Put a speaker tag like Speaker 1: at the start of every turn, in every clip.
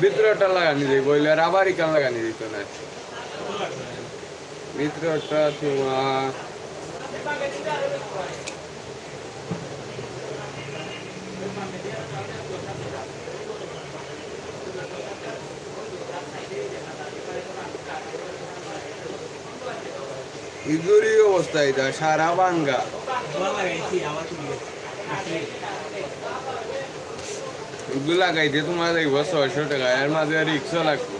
Speaker 1: ভিতরটা লাগানি যাই বইলে আর আবার ইকান লাগানি দিত না ভিতরটা তোমার ইগুরি অবস্থা এটা সারা বাঙ্গা ইগু লাগাইতে তোমার দেখব ছয়শো টাকা। এর মাঝে রিক্সও লাগবে।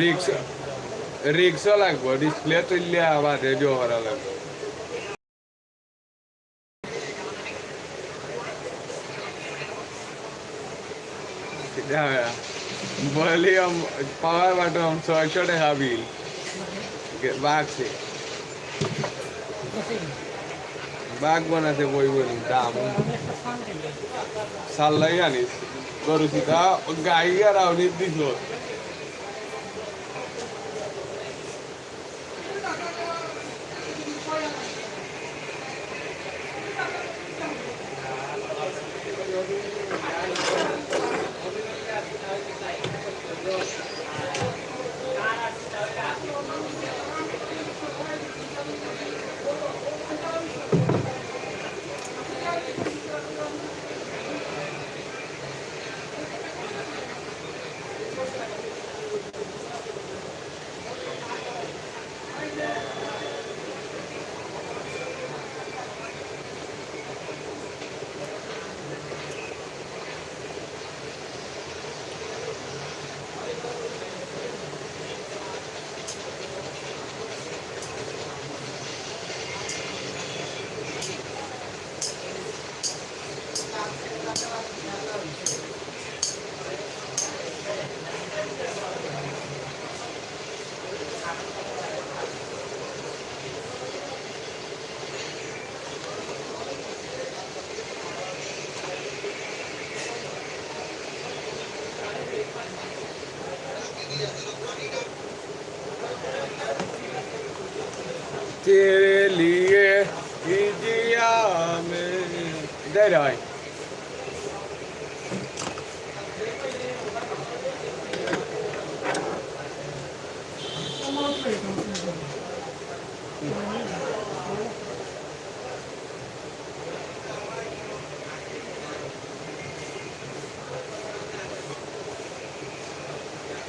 Speaker 1: রিক্স রিক্সও লাগবে। ডিসপ্লে তুললে আবার রেডিও করা লাগবে ভলিউম পাওয়ার বাটন ছয়শো টাকা বিল। বাঘছে বাঘ বানাতে বই বলি দাম সাল্লাই আনিস গরু সীতা গাই আর আউনি দিস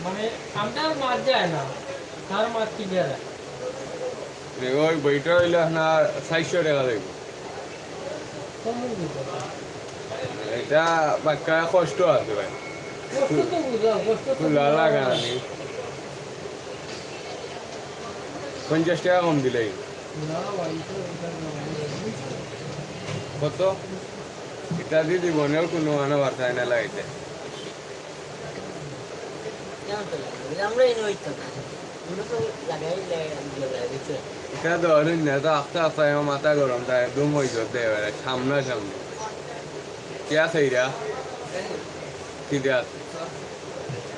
Speaker 2: মানে আমটার মাছ যায় না তার মাছ কি যায়?
Speaker 1: ওই বইটা হইলে আপনার চারশো টাকা লাগবে। এটা বাক্কা কষ্ট আছে ভাই। পঞ্চাশ টাকা কম
Speaker 2: না।
Speaker 1: কত? এটা দিয়ে দিব কোনো বার্তায় না লাগাইতে
Speaker 3: কেমন তো না তো
Speaker 1: এটা আস্তে আস্তে মাথা গরম তাই একদম হয়ে যেতে এবারে সামনা সামনে কে আছে এরা কি দেয়া আছে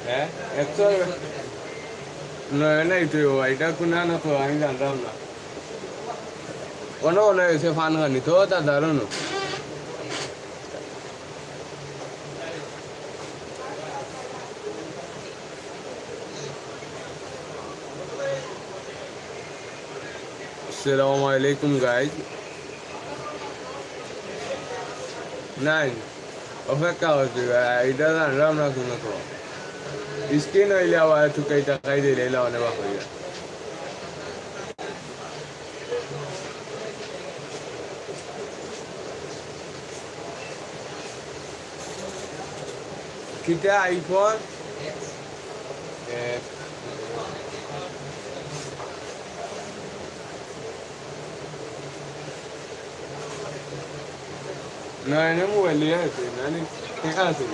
Speaker 1: হ্যাঁ একশো নয় নাই তো এটা কোনো না তো আমি জানতাম না কোনো মনে হয়েছে ফান খানি তো তা দারুণ আসসালামু আলাইকুম গাইজ নাই অপেক্ষা হচ্ছে এটা জানলাম না কোনো তো স্কিন হইলে আবার টুকাই টাকাই দিলে এলে অনেক হইয়া কিটা আইফোন না না মোবাইল লিয়ে আছে না নি ঠিক আছে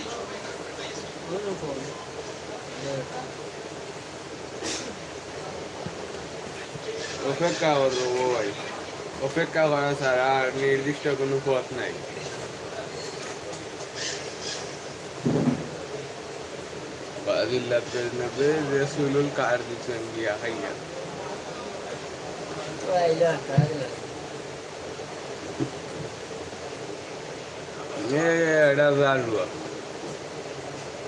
Speaker 1: অপেক্ষা করব ভাই অপেক্ষা করা ছাড়া আর নির্দিষ্ট কোনো পথ নাই বাজিল্লাহ নেবে রসুলুল কার দিচ্ছেন গিয়া খাইয়া
Speaker 3: তো আইলো একটা
Speaker 1: এ এটা জালু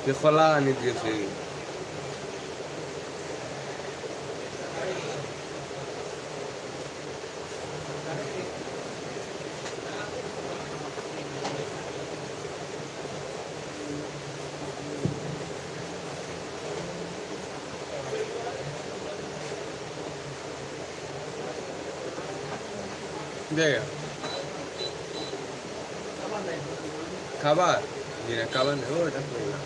Speaker 1: কে খোলা আনি দিয়েছে দেখ খাবার জি না খাবার নেই ওটা কই না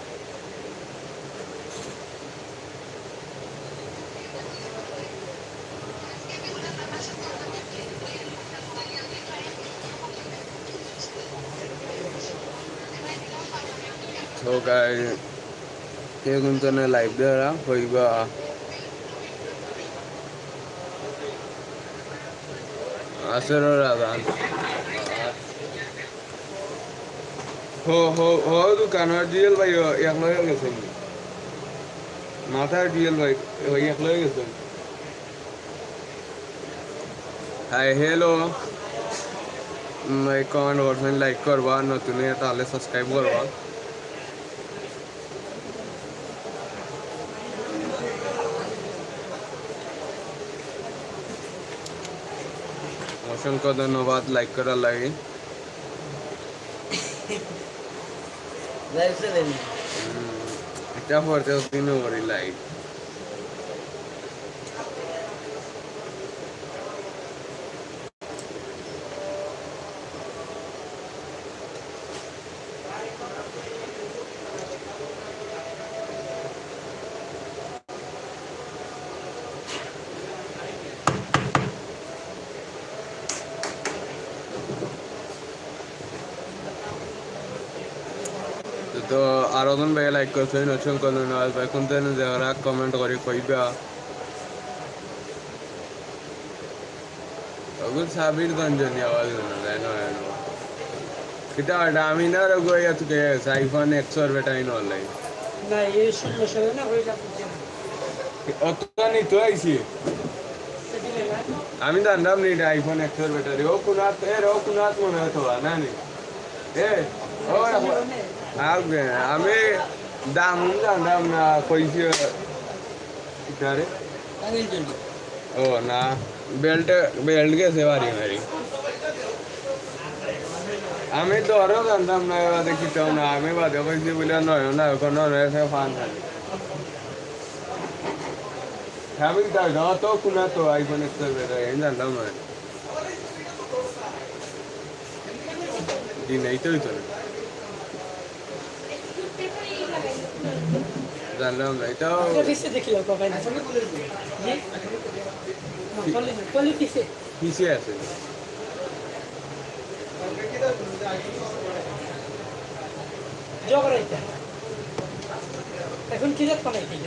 Speaker 1: So guys, কেউ কিন্তু না লাইভ দেওয়া হইবা আসর রাজান হো হো হো দোকানের ডিএল ভাই এক লয়ে গেছেন মাথার ডিএল ভাই এক লয়ে গেছেন হাই হ্যালো কমেন্ট করছেন লাইক করবা নতুন হয়ে তাহলে সাবস্ক্রাইব করবা অসংখ্য ধন্যবাদ লাইক করার লাগে।
Speaker 3: লাইভ সেভেন
Speaker 1: এটা পড়তে দিনও করি লাইক তো আরও জন ভাই লাইক করছেন অসংখ্য ধন্যবাদ ভাই কোন যারা কমেন্ট করে কইবা ওগুলো সাবির গঞ্জনি আওয়াজ না যায় এটা আমি না রগো ইয়া তুকে আইফোন একশো বেটা ইন অনলাইন
Speaker 2: না
Speaker 1: তো আইছি আমি জানলাম নি আইফোন একশো বেটারি ও কুনাত এ ও কুনাত মনে হয় তো না নি এ ও আমি দাম জানলাম না কইছি ইটারে
Speaker 3: কাদের জন্য
Speaker 1: ও না বেল্ট বেল্ট গেছে বাড়ি মারি আমি তো আরও জানতাম না এবার দেখিতাম না আমি বাদে কইছি বলে নয় না এখন নয় সে ফান থাকে আমি তাই না তো কুনা তো আইফোন একটা বেটা এই জানতাম না দিন এই তো হইতো না জানলাম না এটাও
Speaker 2: দেখিলাম
Speaker 1: পিছিয়ে আছে
Speaker 2: এখন কি জাত পালাই কি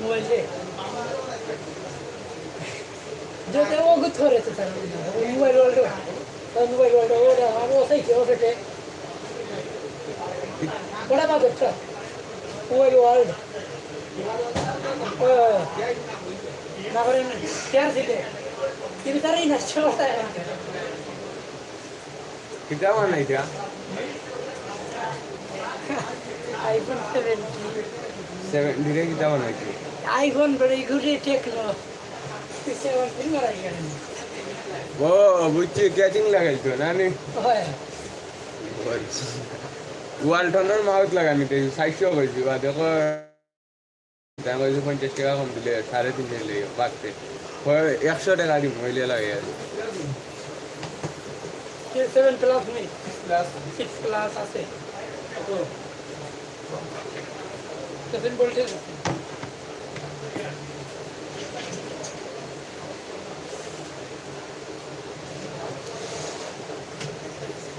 Speaker 2: মোবাইল যদি ও গুত করে তার মোবাইল ওল্ড মোবাইল ওল্ড ওটা আমি ওসাই কি ওসাইতে ওটা মোবাইল ওয়ার্ল্ড। করে কেয়ার দিতে কিন্তু তারই না চলতে
Speaker 1: কিতা বানাইছা
Speaker 2: আইফোন সেভেন্টি
Speaker 1: সেভেন ধীরে কিতা বানাইছি
Speaker 2: আইফোন বড় ঘুরে টেকলো সেভেন্টি মারাই গেলেন
Speaker 1: ও বুঝছি ক্যাচিং লাগাইছো না নি?
Speaker 2: হয়।
Speaker 1: ওয়ালটনের মাউথ লাগানি সাইজও কইছি বা দেখো পঞ্চাশ টাকা কম দিলে সাড়ে তিনশো লেগে বাড়তে একশো টাকা দিম হইলে লাগে। আর
Speaker 2: সেভেন প্লাস নেই সিক্স প্লাস আছে। সেভেন ভোল্টেজ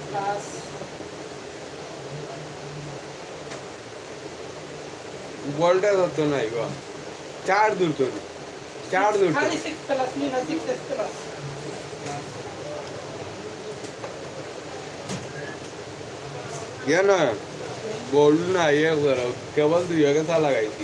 Speaker 2: প্লাস
Speaker 1: বলটা ধরতো নাই গো। চার দূর তো চার দূর
Speaker 2: কেন? না
Speaker 1: বল না ইয়ে করো। কেবল দুই আগে তা লাগাইছি।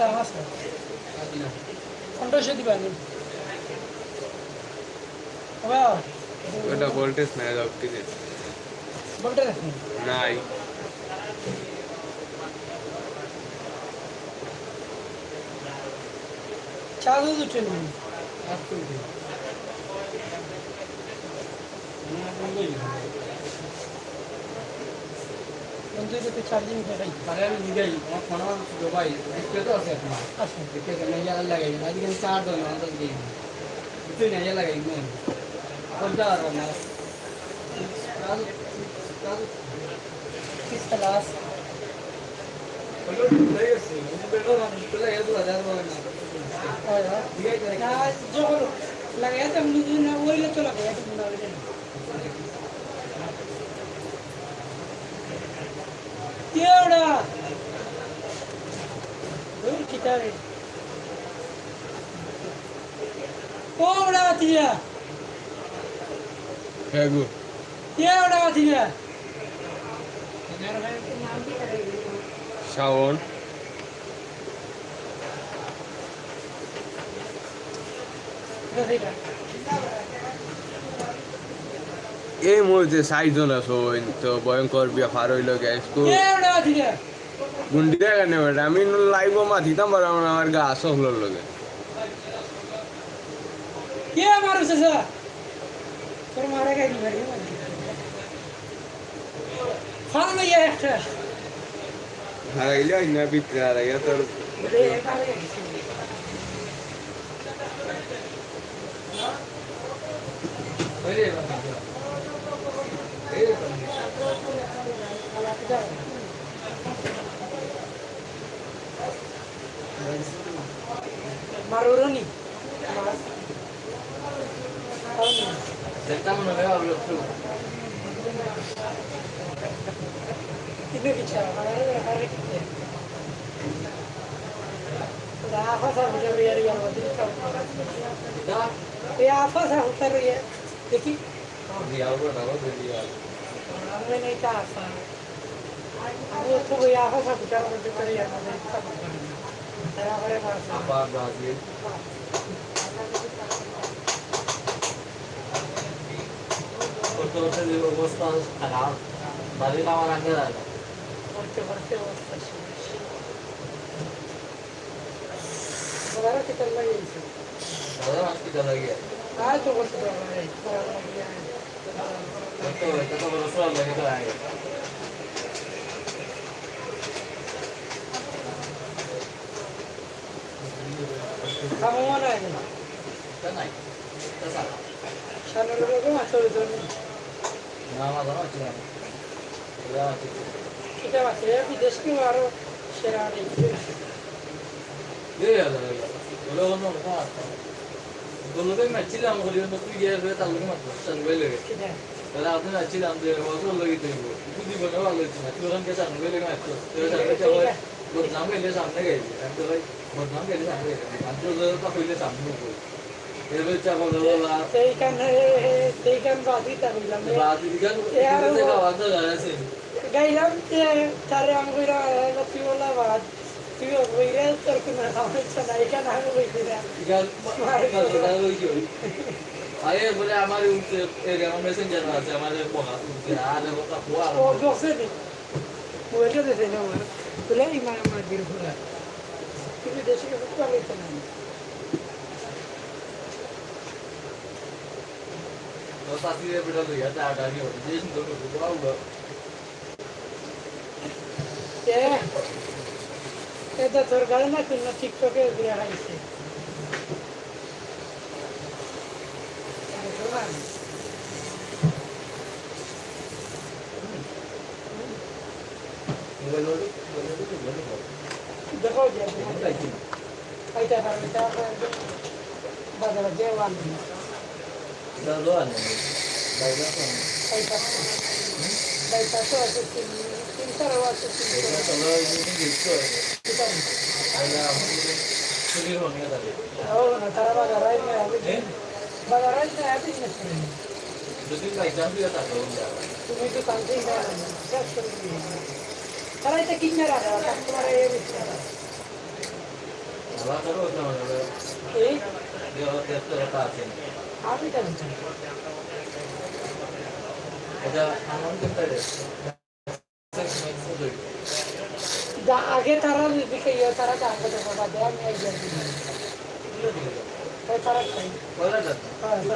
Speaker 2: একটা আছে পনেরোশো দিবেন আবার
Speaker 1: ওটা ভোল্টেজ নাই অপটিকে
Speaker 2: বলতে রাখুন
Speaker 1: নাই।
Speaker 2: চা দুধ উঠে নেবেন বন্ধু যদি চার্জিং দেখাই আসুন কিস ক্লাস যখন লাগাইতে আমি না ওইলে তো লাগাইতে মনে হয় কিতাবে কোড়া দিয়া
Speaker 1: হ্যাঁ গো
Speaker 2: কেওড়া দিয়া
Speaker 1: শাওন এই মধ্যে চাৰিজন আছো তো ভয়ংকৰ ব্যাপাৰ হইল গ্যাস তো আমি লাইভ মাতিতাম পারলাম না আমার গা আসল লগে
Speaker 2: কে মারছে স্যার তোর মারা গাই মারি ফাল লইয়া একটা
Speaker 1: হারাইলে না। ভিতরে হারাইয়া তোর
Speaker 2: মারুরনি Tiene que echar, para ver, para ver La AFA se mucho bien y algo tiene que Ya AFA se junta এই মুহূর্তে চারজন আছো তো ভয়ঙ্কর ব্যাপার হইল গ্যাস গুন্ডিটা কেন বেটা আমি লাইভ মাথিতাম
Speaker 3: পারলাম না মানে আমার গা
Speaker 2: আসো হলো লগে। হারাইলে না বিক্রি lo he dicho.
Speaker 3: দাদা হসপিটালে গিয়ে
Speaker 2: Ah, yo voy a trabajar.
Speaker 3: তো এটা তো বড়
Speaker 2: आम्ही नाही का
Speaker 3: असा खूप या कसा
Speaker 2: विचार करते तरी यामध्ये इतका
Speaker 3: बरोबर आहे पुढच्या वर्ष व्यवस्था खराब भावी
Speaker 2: कामाला आणलं झालं पुढच्या वर्ष व्यवस्था बघा तिकडला
Speaker 3: यायचं बघा तिकडला घ्या काय तो वर्ष बघा ছিলাম করি তো তুই গিয়ে ফের তাহলে মাত্র সানবে লাগে
Speaker 2: kita
Speaker 3: তাহলে আপনি ম্যাচ ছিলাম যে ওতো লাগি দেব তুই বলে ভালো হচ্ছে না তুই ওখান থেকে সানবে লাগে ম্যাচ তো সানবে বদনাম গেলে সামনে গেছে। আমি তো ভাই বদনাম গেলে সামনে গেছে। আমি তো কইলে সামনে
Speaker 2: সেইখানে সেইখান বাদি
Speaker 3: বাদ দিগান আছে।
Speaker 2: গাইলাম যে তারে আমি কইরা তুই বলা বাদ তুই কইরা তোর কোনো নাই। আমি না।
Speaker 3: বলে আমার মেসেঞ্জার আছে আমার বলা আর কথা কোয়া
Speaker 2: ও দোষে নেই ওইটা দেশে না আমার বলে ইমান আমার বীর ভরা তুমি দেশে কিছু পালিত না
Speaker 3: u
Speaker 2: এ এটা তোর গাড়ি না না টিকটকে ঘুরে হাইছে দেখো যে খাইতে পারবে তা বাজারে দেওয়ান
Speaker 3: Da do an. Bypass
Speaker 2: bypass বাইপাসও আছে তিন তিন চারও আছে তিন
Speaker 3: এটা
Speaker 2: চারও
Speaker 3: চলো মিটিং দিচ্ছে
Speaker 2: ঠিক আছে
Speaker 3: আইলা আমাদের চুরির হনিয়া দাঁড়িয়ে
Speaker 2: ও না তারা বাজারাই নিয়ে হবে বাজারাই নিয়ে হবে না
Speaker 3: যদি বাই চান্স দিয়ে থাকো
Speaker 2: তুমি তো কালকেই না শেষ করে দিয়ে তারা এটা কিনে রাখা কাস্টমার এই বিষয়ে
Speaker 3: আবার করো না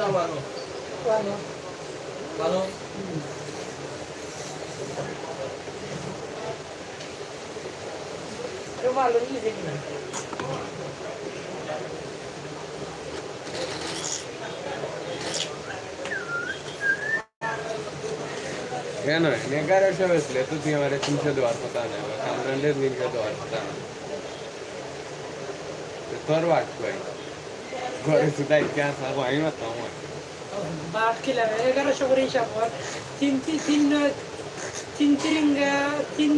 Speaker 3: আমার
Speaker 2: ভালো। নিজে নিয়ে
Speaker 1: কেন। এগারোশো বেসলে তো তুই আমার তিনশো দেওয়ার কথা না। কামরান্ডের তিনশো দেওয়ার কথা না। তোর বাট কই ঘরে সুদাই কে আসা কই মাত্র আমার
Speaker 2: বাট খেলাম এগারোশো করে হিসাব কর তিন তিন তিন তিরিঙ্গা তিন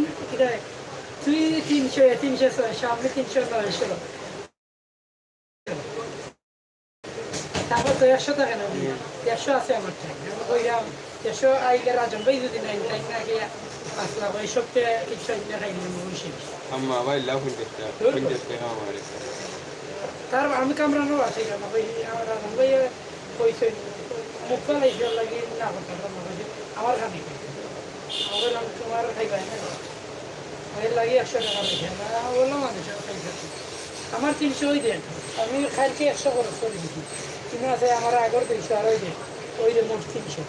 Speaker 2: তুই তিনশো তিনশো ছয়শো আমি তিনশো নয়শো তারপর তো একশো টাকা না দেড়শো আছে আমার টাইম কইলাম দেড়শো আইলে রাজন ভাই যদি নাই টাইম না গিয়ে আসলাম ওই সপ্তাহে কিছু আইলে খাইলাম বসে
Speaker 1: আম্মা ভাই লাভ পঞ্চাশ টাকা আমার
Speaker 2: তার আমি কামরানো আছে আমার আমার কইছে মুখ লাইছে লাগি না আমার খানি আমি বললাম তোমার খাইবাই না লাগি একশো টাকা বললাম মানুষ আমার তিনশো ওই দেন আমি খাইতে একশো খরচ করে দিচ্ছি কিন্তু আছে আমার আগর দুইশো আর ওই দেন ওই যে মোট তিনশো।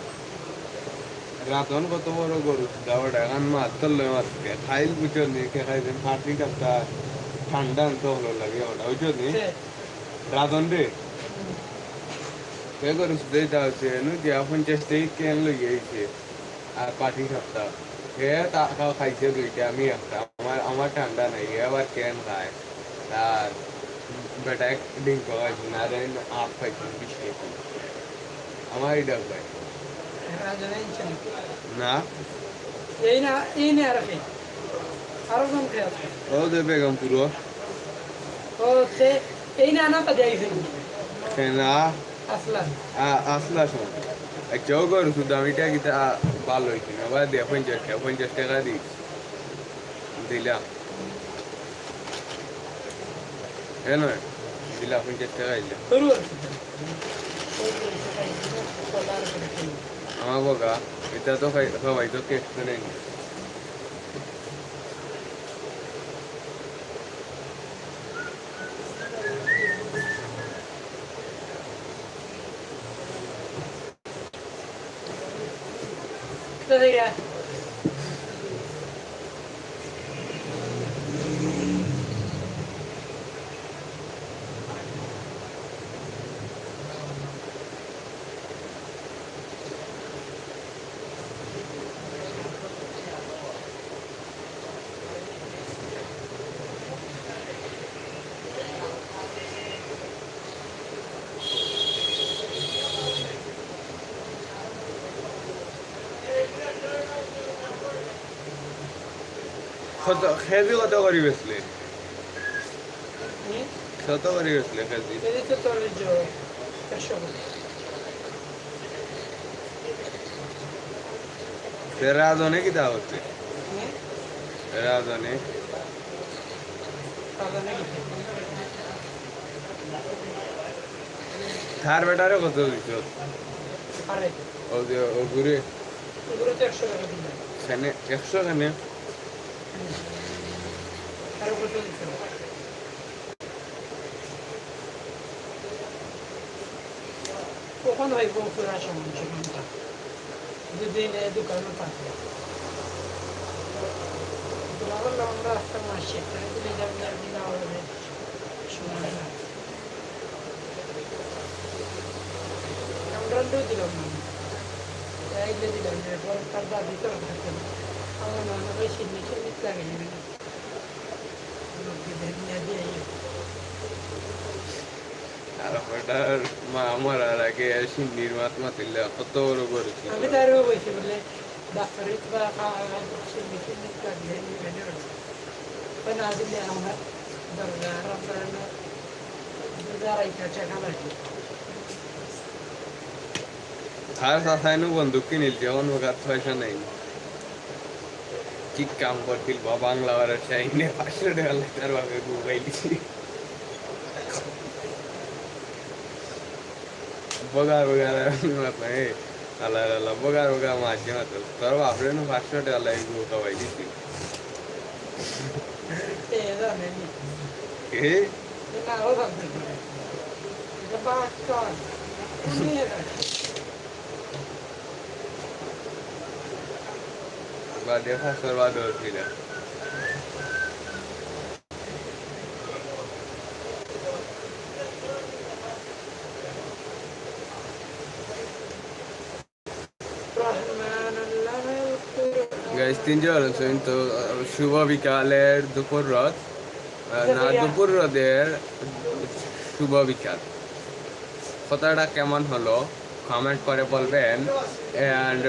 Speaker 1: রাতন কত বড় গরু দাওয়াট এখন মাছ ধরলে মাছকে খাইল বুঝো নি কে খাইছেন ফাটি কাপটা ঠান্ডা আনতে হলো লাগে ওটা বুঝো নি? রাতন রে কে গরু সুদে যাচ্ছে নু দিয়া পঞ্চাশ টাকা কেন লই আইছে আর পাটি খাপটা হে টাকা খাইছে দুইটা আমি একটা আমার আমার ঠান্ডা নাই আবার কেন খায় আর বেটা এক ডিঙ্ক খাইছে না রে আপ খাইছে বিশ আমার এটা খাই না
Speaker 2: এই না এই না আর আরও কম খেয়ে
Speaker 1: ও দে বেগম পুরো
Speaker 2: ও সে এই না না পাদি আইছে
Speaker 1: কেনা?
Speaker 2: আসলাম।
Speaker 1: আসলা শোন একটাও গরু শুধু আমি টাকিটা ভালো হইছি না? বা দিয়ে পঞ্চাশ টাকা পঞ্চাশ টাকা দিই দিলাম। হ্যাঁ নয় দিলাম পঞ্চাশ টাকা দিলাম। আমার বগা এটা তো খাই খাওয়াই তো কেক তো নেই কত খেজি কত করি বেসলে কত করি বেসলে খেজি
Speaker 2: Vedete torre giù. Lasciamo.
Speaker 1: রাজনে কি দাও হচ্ছে
Speaker 2: Parla negativo.
Speaker 1: থার বেটারে কত দিচ্ছ ঘুরে একশো কেনে
Speaker 2: Vai con coraggio non c'è niente. Dudine educano parte. Lavoro আমরা একটা মাস শেখা এগুলি যাবে আপনি না হবে সময় না আমরা দিলাম না এইগুলো দিলাম তার দাদি তো থাকতে আমার নানা বেশি নিচে নিতে লাগে না
Speaker 1: আর ওটার মা মরার আগে সিন্নির মাত মাতিলে কত বড় করেছি
Speaker 2: আমি তার বলছি বলে ডাক্তারি বা সিন্নি সিন্নি কাটলে নিবে না। না দিলে আমার দরকার আপনার যারাই কাছে খালাকি
Speaker 1: আর সাসাইনু বন্দুক কিনিল যখন ওকার পয়সা নেই। কি কাম করছিল বা বাংলা আর চাইনে পাঁচশো টাকা লাগার ভাবে গুবাই দিছি বগার বগার মাথা এ আল্লাহ আল্লাহ বগার বগার মাঝে মাত্র তোর বাপরে নু পাঁচশো টাকা লাগে গু খাওয়াই দিছি
Speaker 2: তে জানেন
Speaker 1: এ
Speaker 2: না ও জানেন এটা বাস কর
Speaker 1: বা দেখা সর্বা ধরছিল
Speaker 2: রহমান আল্লাহ
Speaker 1: গাইস তিনজন আছেন তো শুভ বিকালের দুপুর রথ না দুপুর রদের শুভ বিকাল কথাটা কেমন হলো? কমেন্ট করে বলবেন। অ্যান্ড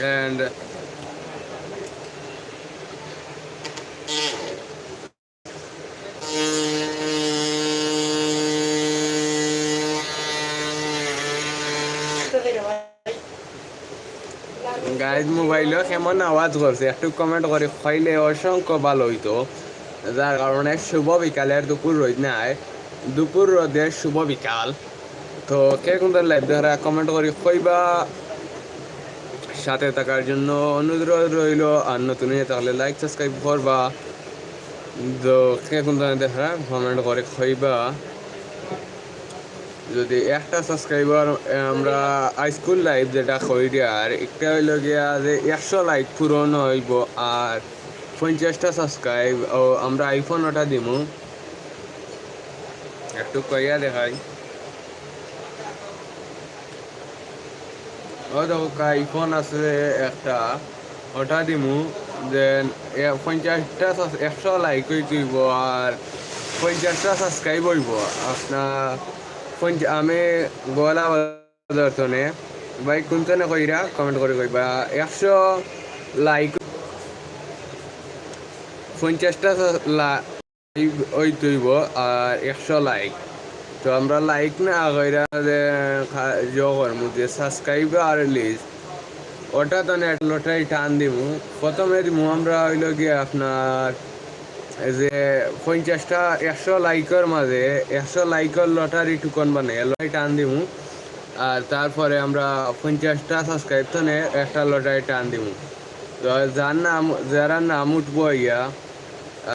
Speaker 1: অ্যান্ড গাইজ মোবাইলও কেমন আওয়াজ করছে। একটু কমেন্ট করে খাইলে অসংখ্য ভালো হইতো। যার কারণে শুভ বিকালের দুপুর রোদ নাই। দুপুর রোদের শুভ বিকাল। তো কে কোন লাইভ দেখা কমেন্ট করে কইবা সাথে থাকার জন্য অনুরোধ রইল আর নতুন তাহলে লাইক সাবস্ক্রাইব করবা তো কে কোন দেখা কমেন্ট করে কইবা যদি একটা সাবস্ক্রাইবার আমরা স্কুল লাইভ যেটা করি আর একটা হইল গিয়া যে একশো লাইক পূরণ হইব আর পঞ্চাশটা সাবস্ক্রাইব ও, আমরা আইফোন ওটা দিমু। একটু কইয়া দেখাই। ও দেখো আইফোন আছে একটা, ওটা দিমু। দেন পঞ্চাশটা একশো লাইক হইব আর পঞ্চাশটা সাবস্ক্রাইব হইব। আপনার আমি গলা বাজারতনে ভাই কোনতনে কইরা কমেন্ট করে কইবা একশো লাইক পঞ্চাশটা লাইক ওই আর একশো লাইক তো আমরা লাইক না কইরা যে জগর মধ্যে সাবস্ক্রাইব আর লিস্ট ওটা তো নেট টান দিব প্রথমে দিমু আমরা হইল গিয়ে আপনার যে পঞ্চাশটা একশো লাইকের মাঝে একশো লাইকের লটারি টুকন বানাই, লটারি টান দিমু। আর তারপরে আমরা পঞ্চাশটা সাবস্ক্রাইব তো একটা লটারি টান দিমু। যার নাম যারা নাম উঠবো ইয়া